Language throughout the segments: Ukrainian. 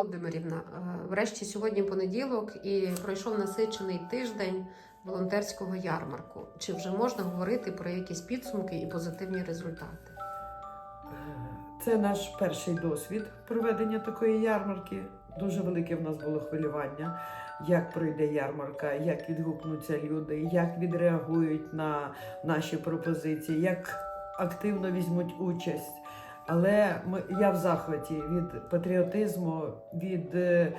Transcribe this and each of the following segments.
Володимирівна, е, врешті сьогодні понеділок і пройшов насичений тиждень волонтерського ярмарку. Чи вже можна говорити про якісь підсумки і позитивні результати? Це наш перший досвід проведення такої ярмарки. Дуже велике в нас було хвилювання, як пройде ярмарка, як відгукнуться люди, як відреагують на наші пропозиції, як активно візьмуть участь. Але ми, я в захваті від патріотизму, від е,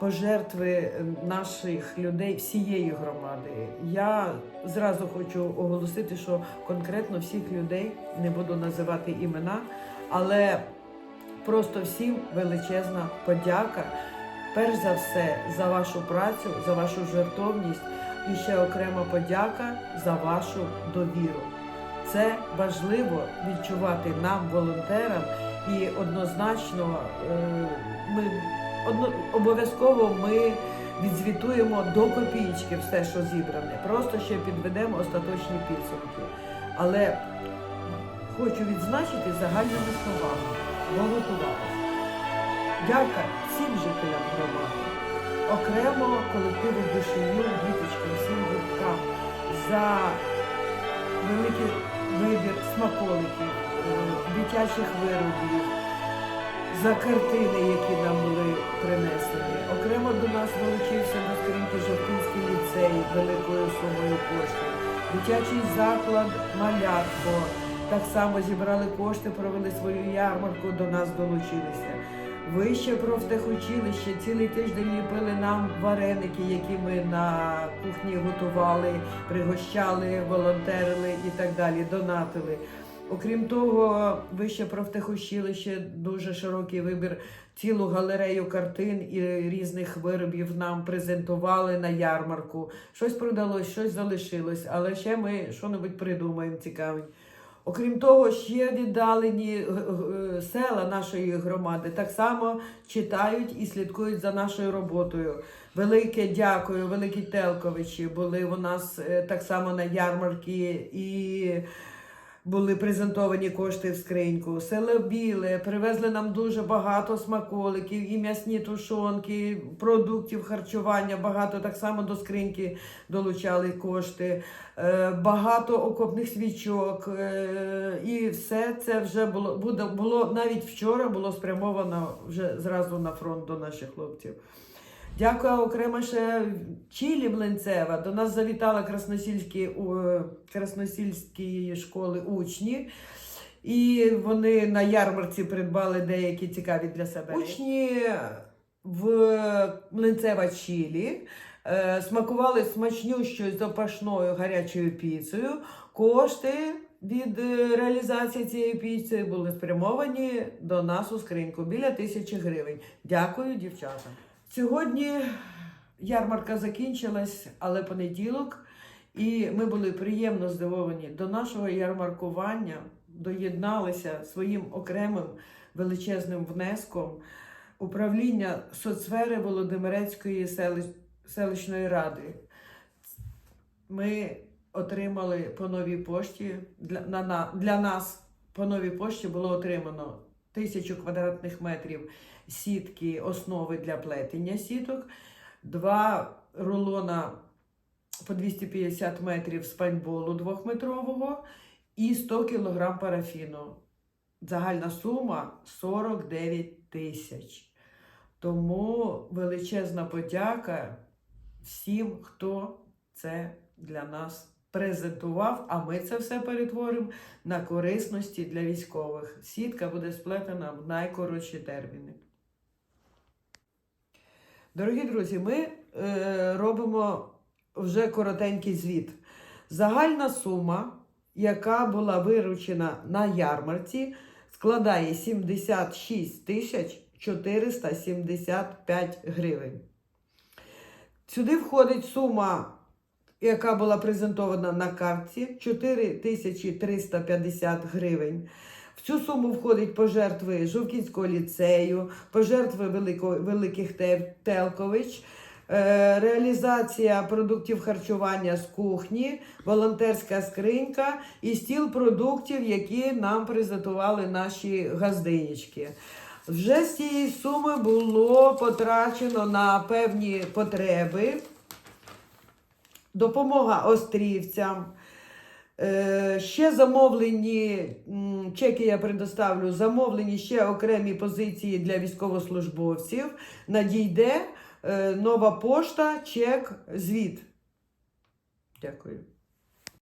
пожертви е, наших людей, всієї громади. Я зразу хочу оголосити, що конкретно всіх людей не буду називати імена, але просто всім величезна подяка. Перш за все, за вашу працю, за вашу жертовність і ще окрема подяка за вашу довіру. Це важливо відчувати нам, волонтерам, і однозначно е, ми обов'язково ми відзвітуємо до копійки все, що зібране. Просто ще підведемо остаточні підсумки. Але хочу відзначити загальними словами, бо готувалися. Дяка всім жителям громади, окремо колективу душею, діточкам, всім гурткам за смаколиків, е, дитячих виробів, за картини, які нам були принесені. Окремо до нас долучився на скриньки Жовтинський ліцей великою сумою коштів, дитячий заклад Малятко. Так само зібрали кошти, провели свою ярмарку, до нас долучилися. Вище профтехучилище цілий тиждень ліпили нам вареники, які ми на кухні готували, пригощали, волонтерили і так далі, донатили. Окрім того, вище профтехучилище дуже широкий вибір, цілу галерею картин і різних виробів нам презентували на ярмарку. Щось продалось, щось залишилось, але ще ми що-небудь придумаємо цікаве. Окрім того, ще віддалені е, е, села нашої громади так само читають і слідкують за нашою роботою. Велике дякую, великі Телковичі були у нас е, так само на ярмарки і були презентовані кошти в скриньку. Село Біле привезли нам дуже багато смаколиків, і м'ясні тушонки, продуктів харчування. Багато так само до скриньки долучали кошти, Е, багато окопних свічок. е, І все це вже було буде було навіть вчора було спрямовано вже зразу на фронт до наших хлопців. Дякую окремо ще Чілі Млинцева. До нас завітали красносільські, красносільські школи учні. І вони на ярмарці придбали деякі цікаві для себе. Учні в Млинцева Чілі е, смакували смачнющою запашною гарячою піцею. Кошти від е, реалізації цієї піци були спрямовані до нас у скриньку біля тисячі гривень. Дякую, дівчата. Сьогодні ярмарка закінчилась, але понеділок, і ми були приємно здивовані. До нашого ярмаркування доєдналися своїм окремим величезним внеском управління соцсфери Володимирецької селищної ради. Ми отримали по новій пошті для, на, для нас по новій пошті було отримано тисячу квадратних метрів сітки основи для плетення сіток, два рулона по 250 метрів спаньболу двохметрового і 100 кг парафіну. Загальна сума 49 тисяч. Тому величезна подяка всім, хто це для нас презентував, а ми це все перетворимо на корисності для військових. Сітка буде сплетена в найкоротші терміни. Дорогі друзі, ми е, робимо вже коротенький звіт. Загальна сума, яка була виручена на ярмарці, складає 76 тисяч 475 гривень. Сюди входить сума, яка була презентована на картці 4350 гривень. В цю суму входять пожертви Жовкінського ліцею, пожертви Великого, Великих Телкович, е, реалізація продуктів харчування з кухні, волонтерська скринька і стіл продуктів, які нам презентували наші газдинічки. Вже з цієї суми було потрачено на певні потреби. Допомога острівцям. Е, Ще замовлені чеки я предоставлю, замовлені ще окремі позиції для військовослужбовців. Надійде е, нова пошта, чек, звіт. Дякую.